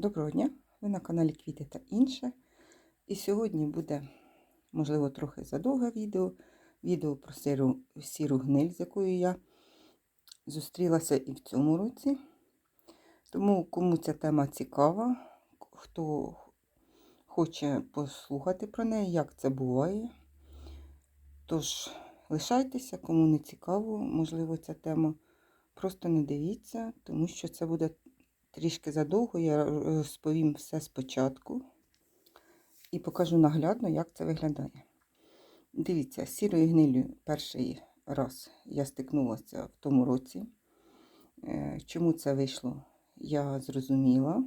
Доброго дня! Ви на каналі Квіти та інше. І сьогодні буде, можливо, трохи задовге відео. Відео про сиру, сіру гниль, з якою я зустрілася і в цьому році. Тому, кому ця тема цікава, хто хоче послухати про неї, як це буває. Тож, лишайтеся, кому не цікаво, можливо, ця тема. Просто не дивіться, тому що це буде трішки задовго. Я розповім все спочатку і покажу наглядно, як це виглядає. Дивіться, з сірою гнилю перший раз я стикнулася в тому році. Е, Чому це вийшло, я зрозуміла.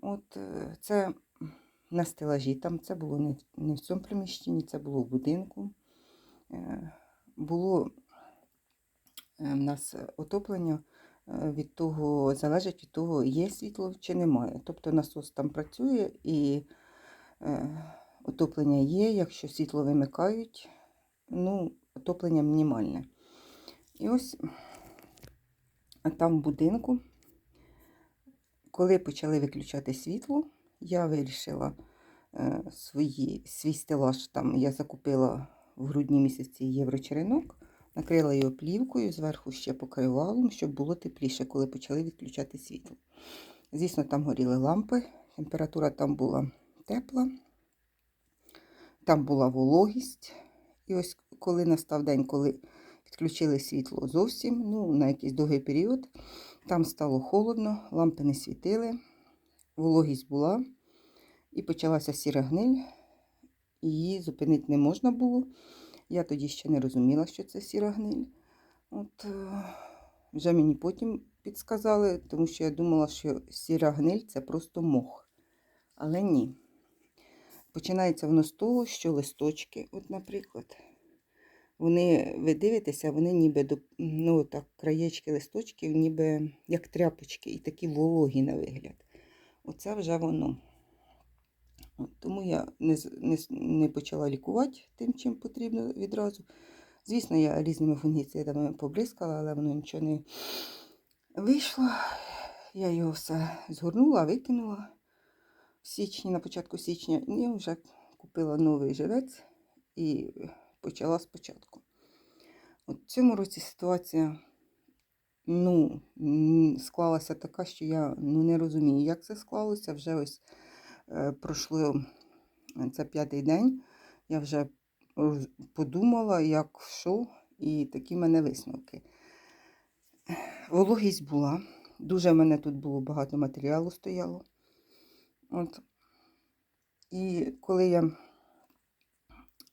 От е, це на стелажі, там це було не в, цьому приміщенні, це було в будинку. Е, Було е, в нас отоплення е, від того, залежить від того, є світло чи немає. Тобто насос там працює і е, отоплення є, якщо світло вимикають, ну, отоплення мінімальне. І ось там в будинку, коли почали виключати світло, я вирішила е, свої, свій стелаж, там я закупила в грудні місяці єврочеренок, накрила його плівкою, зверху ще покривалом, щоб було тепліше, коли почали відключати світло. Звісно, там горіли лампи, температура там була тепла, там була вологість. І ось коли настав день, коли відключили світло зовсім, ну, на якийсь довгий період, там стало холодно, лампи не світили, вологість була, і почалася сіра гниль, її зупинити не можна було. Я тоді ще не розуміла, що це сіра гниль. От, е, вже мені потім підсказали, тому що я думала, що сіра гниль це просто мох. Але ні. Починається воно з того, що листочки, от, наприклад, вони, ви дивитеся, вони ніби ну, так, краєчки листочків, ніби як тряпочки, і такі вологі на вигляд. Оце вже воно. Тому я не, не, не почала лікувати тим, чим потрібно відразу. Звісно, я різними фунгіцидами побризкала, але воно нічого не вийшло. Я його все згорнула, викинула в січні, на початку січня, і вже купила новий живець і почала спочатку. От в цьому році ситуація ну, склалася така, що я ну, не розумію, як це склалося. Вже ось пройшло е, це п'ятий день. Я вже подумала, як що, і такі в мене висновки. Вологість була. Дуже в мене тут було багато матеріалу стояло. От. І коли я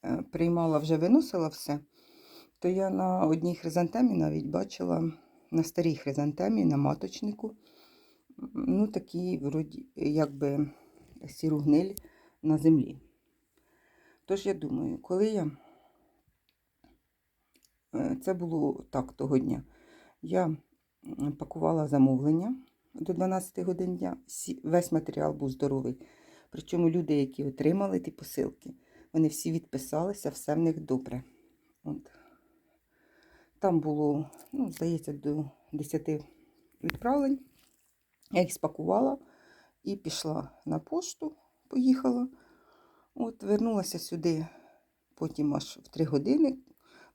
е, приймала, вже виносила все, то я на одній хризантемі навіть бачила, на старій хризантемі, на маточнику, ну такі, вроді, якби сіру гниль на землі. Тож я думаю, коли я, е, це було так того дня, я пакувала замовлення до 12 годин дня, весь матеріал був здоровий. Причому люди, які отримали ті посилки, вони всі відписалися, все в них добре. От. Там було, ну, здається, до 10 відправлень. Я їх спакувала і пішла на пошту, поїхала. От, вернулася сюди потім аж в 3 години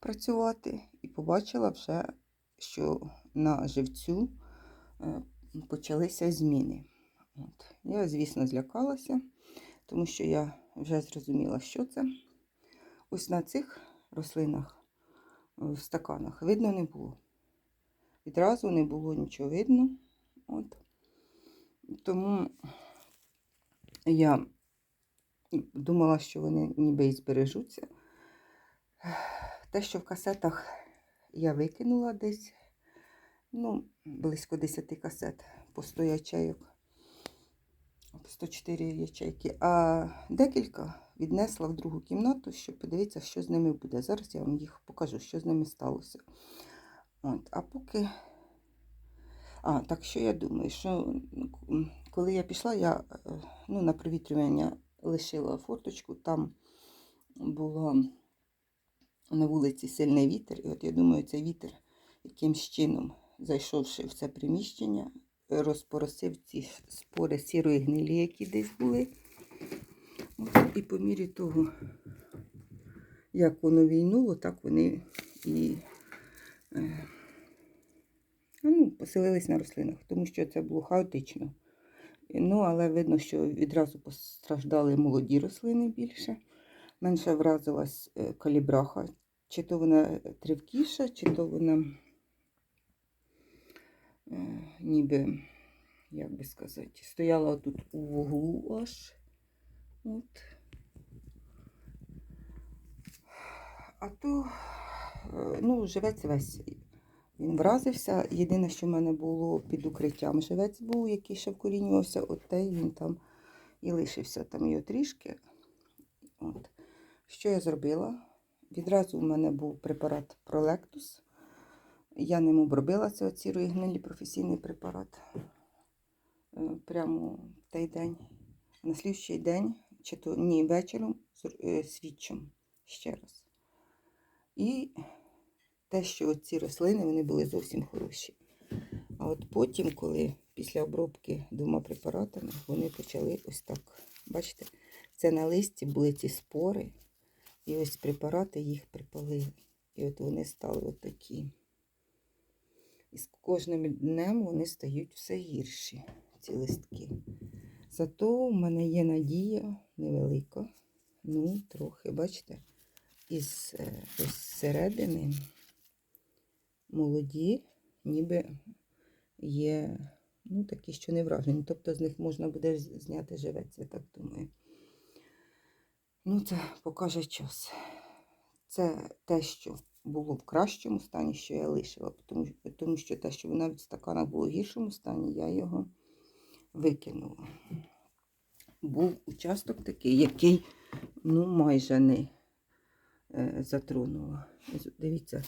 працювати і побачила вже, що на живцю е, почалися зміни. От. Я, звісно, злякалася, тому що я вже зрозуміла, що це. Ось на цих рослинах е, в стаканах видно не було. Відразу не було нічого видно. От. Тому я думала, що вони ніби і збережуться. Те, що в касетах я викинула десь, ну, близько 10 касет по 100 ячейок. 104 ячейки, а декілька віднесла в другу кімнату, щоб подивитися, що з ними буде. Зараз я вам їх покажу, що з ними сталося. От, а поки. А, так що я думаю, що коли я пішла, я е, ну, на провітрювання лишила форточку, там було на вулиці сильний вітер, і от я думаю, цей вітер якимсь чином, зайшовши в це приміщення, розпоросив ці спори сірої гнилі, які десь були. От, і по мірі того, як воно війнуло, так вони і е, ну, поселились на рослинах, тому що це було хаотично. Ну, але видно, що відразу постраждали молоді рослини більше. Менше вразилась е, калібраха. Чи то вона тривкіша, чи то вона е, ніби, як би сказати, стояла тут у вуглу аж. От. А то, е, ну, живець весь він вразився. Єдине, що в мене було під укриттям живець був, який ще вкорінювався, от той він там і лишився. Там його трішки. От. Що я зробила? Відразу в мене був препарат Пролектус. Я ним обробила це от сірої гнилі професійний препарат. Е, Прямо в той день. На слідчий день, чи то ні, вечором е, свідчим ще раз. І те, що ці рослини вони були зовсім хороші. А от потім, коли після обробки двома препаратами, вони почали ось так. Бачите, це на листі були ці спори, і ось препарати їх припалили. І от вони стали от такі. І з кожним днем вони стають все гірші, ці листки. Зато в мене є надія невелика, ну, трохи, бачите, із е, ось середини молоді, ніби є ну, такі, що не вражені. Тобто з них можна буде зняти живець, я так думаю. Ну, це покаже час. Це те, що було в кращому стані, що я лишила, тому, тому що те, що навіть в стаканах було в гіршому стані, я його викинула. Був участок такий, який ну, майже не е, затронула. Дивіться,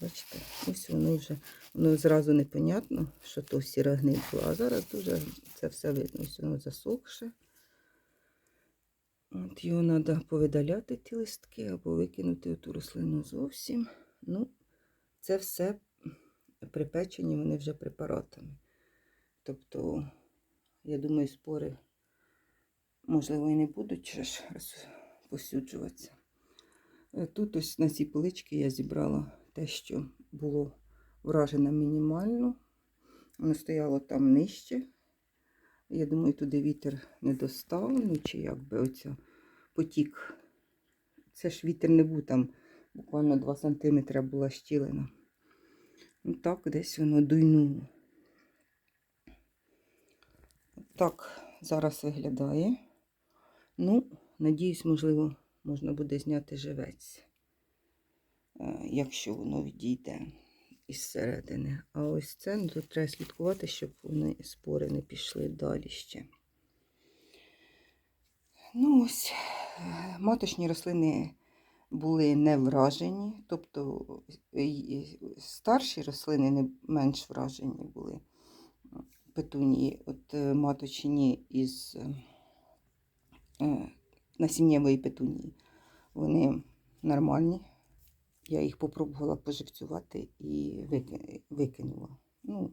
бачите, ось воно вже воно зразу непонятно, що то сіра гниль була, а зараз дуже це все видно. Ось воно засохше. От його треба повидаляти ті листки або викинути ту рослину зовсім. Ну, це все припечені вони вже препаратами. Тобто, я думаю, спори, можливо, і не будуть ще ж розпосюджуватися. Е, Тут ось на цій поличці я зібрала те, що було вражено мінімально. Воно стояло там нижче. Я думаю, туди вітер не достав, ну чи якби оця потік. Це ж вітер не був там, буквально 2 см була щілина. Ну так, десь воно дуйнуло. Так зараз виглядає. Ну, надіюсь, можливо, можна буде зняти живець, якщо воно відійде із середини. А ось це ну, тут треба слідкувати, щоб вони спори не пішли далі ще. Ну ось, е, маточні рослини були не вражені, тобто е, старші рослини не менш вражені були. Петунії, от е, маточні із е, е, насіннєвої петунії. Вони нормальні. Я їх попробувала поживцювати і викинула. Ну,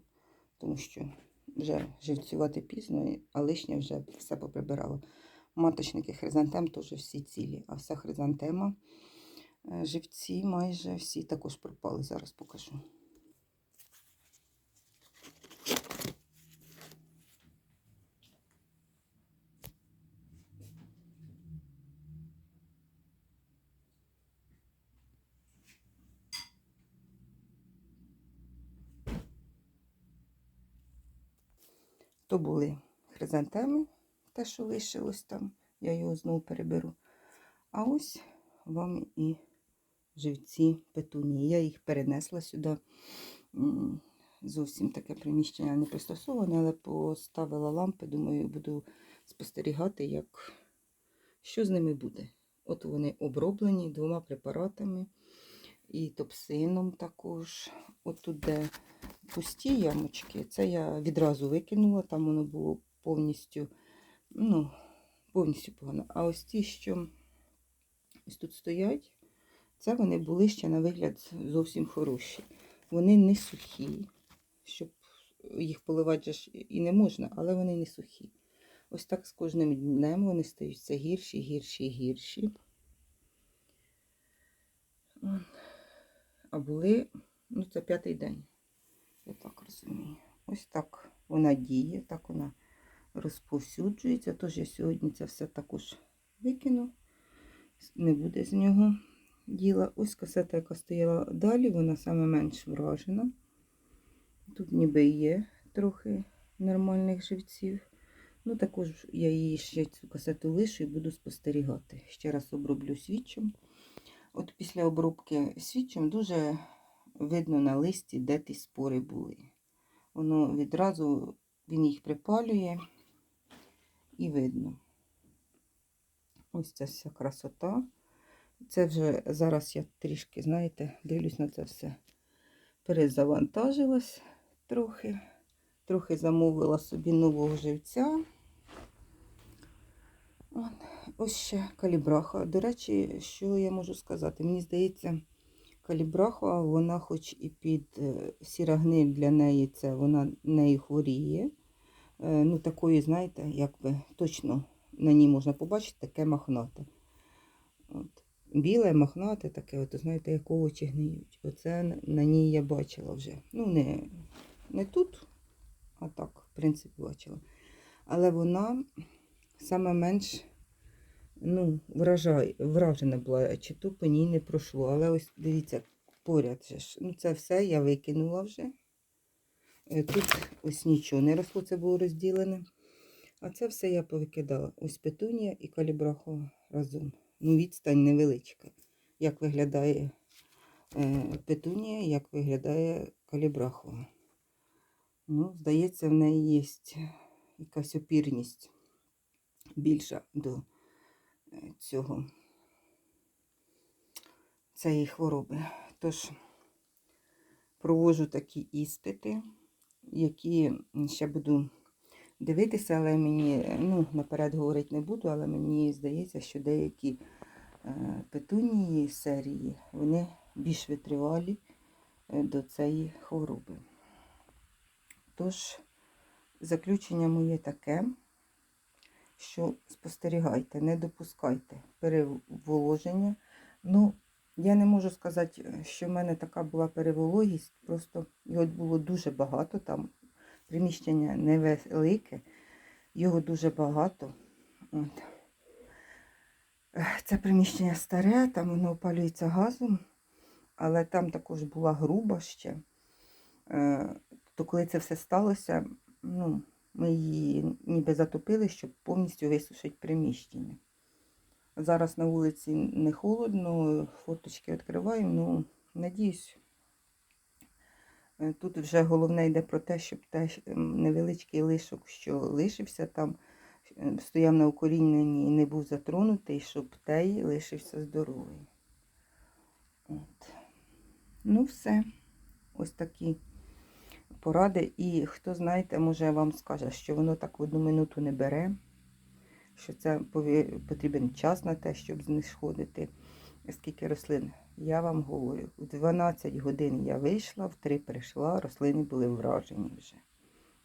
тому що вже живцювати пізно, а лишнє вже все поприбирала. Маточники хризантем теж всі цілі, а вся хризантема, е, живці майже всі також пропали. Зараз покажу. То були хризантеми, те, що лишилось там, я його знову переберу. А ось вам і живці петунії. Я їх перенесла сюди. Зовсім таке приміщення не пристосоване, але поставила лампи, думаю, буду спостерігати, як... що з ними буде. От вони оброблені двома препаратами і топсином також. От тут, де пусті ямочки, це я відразу викинула, там воно було повністю, ну, повністю погано. А ось ті, що ось тут стоять, це вони були ще на вигляд зовсім хороші. Вони не сухі, щоб їх поливати і не можна, але вони не сухі. Ось так з кожним днем вони стають все гірші, гірші, гірші. А були, ну це п'ятий день. Я так розумію. Ось так вона діє, так вона розповсюджується. Тож я сьогодні це все також викину. Не буде з нього діла. Ось касета, яка стояла далі, вона саме менш вражена. Тут ніби є трохи нормальних живців. Ну, також я її ще цю касету лишу і буду спостерігати. Ще раз оброблю свічем. От після обробки свічем дуже видно на листі, де ті спори були. Воно відразу він їх припалює і видно. Ось ця вся красота. Це вже зараз я трішки, знаєте, дивлюсь на це все. Перезавантажилась трохи. Трохи замовила собі нового живця. От. Ось ще калібраха. До речі, що я можу сказати? Мені здається, калібраха, вона хоч і під е, сіра гниль для неї, це вона нею хворіє. Е, Ну, такої, знаєте, як ви точно на ній можна побачити, таке мохнате. От. Біле, мохнате, таке, от, знаєте, як овочі гниють. Оце на ній я бачила вже. Ну, не, не тут, а так, в принципі, бачила. Але вона саме менш ну, вражай, вражена була, чи то по ній не пройшло. Але ось дивіться, поряд же ж. Ну, це все я викинула вже. Е, Тут ось нічого не росло, це було розділене. А це все я повикидала. Ось петунія і калібрахова разом. Ну, відстань невеличка. Як виглядає е, петунія, як виглядає калібрахова. Ну, здається, в неї є якась опірність більша до цього цієї хвороби. Тож проводжу такі іспити, які ще буду дивитися, але мені, ну, наперед говорити не буду, але мені здається, що деякі е, петунії серії, вони більш витривалі е, до цієї хвороби. Тож, заключення моє таке, що спостерігайте, не допускайте переволоження. Ну, я не можу сказати, що в мене така була перевологість, просто його було дуже багато, там приміщення невелике, його дуже багато. От. Це приміщення старе, там воно опалюється газом, але там також була груба ще. Е, То коли це все сталося, ну, ми її ніби затопили, щоб повністю висушити приміщення. Зараз на вулиці не холодно, фоточки відкриваємо, ну, надіюсь, е, тут вже головне йде про те, щоб теж невеличкий лишок, що лишився там, е, стояв на укоріненні і не був затронутий, щоб той лишився здоровий. От. Ну, все. Ось такі поради. І хто знаєте, може вам скаже, що воно так в одну минуту не бере, що це потрібен час на те, щоб знешкодити скільки рослин. Я вам говорю, в 12 годин я вийшла, в 3 прийшла, рослини були вражені вже.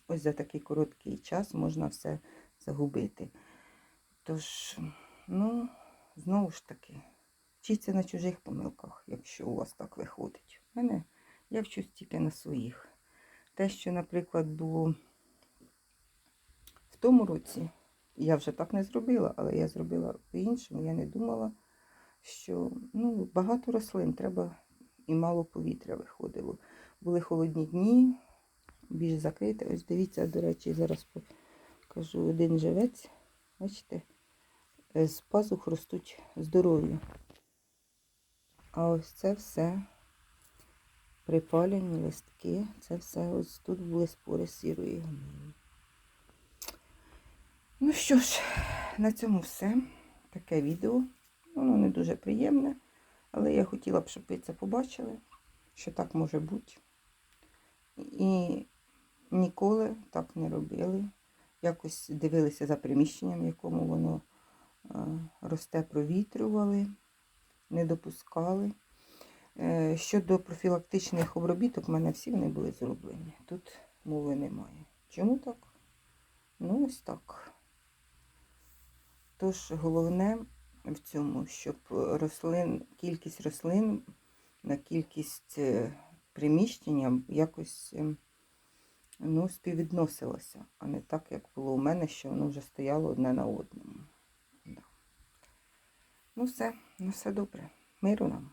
Ось за такий короткий час можна все загубити. Тож, ну, знову ж таки, вчіться на чужих помилках, якщо у вас так виходить. У мене я вчусь тільки на своїх. Те, що, наприклад, було в тому році, я вже так не зробила, але я зробила по-іншому. Я не думала, що ну, багато рослин треба і мало повітря виходило. Були холодні дні, більш закрите. Ось дивіться, до речі, зараз покажу один живець. Бачите, з пазух ростуть здорові. А ось це все припалені листки. Це все ось тут були спори сірої гнилі. Ну що ж, на цьому все. Таке відео. Воно не дуже приємне, але я хотіла б, щоб ви це побачили, що так може бути. І ніколи так не робили. Якось дивилися за приміщенням, в якому воно е, росте, провітрювали, не допускали. Е, Щодо профілактичних обробіток, в мене всі вони були зроблені. Тут мови немає. Чому так? Ну, ось так. Тож головне в цьому, щоб рослин, кількість рослин на кількість е, приміщення якось е, ну, співвідносилося, а не так, як було у мене, що воно вже стояло одне на одному. Да. Ну все, ну все добре. Миру нам.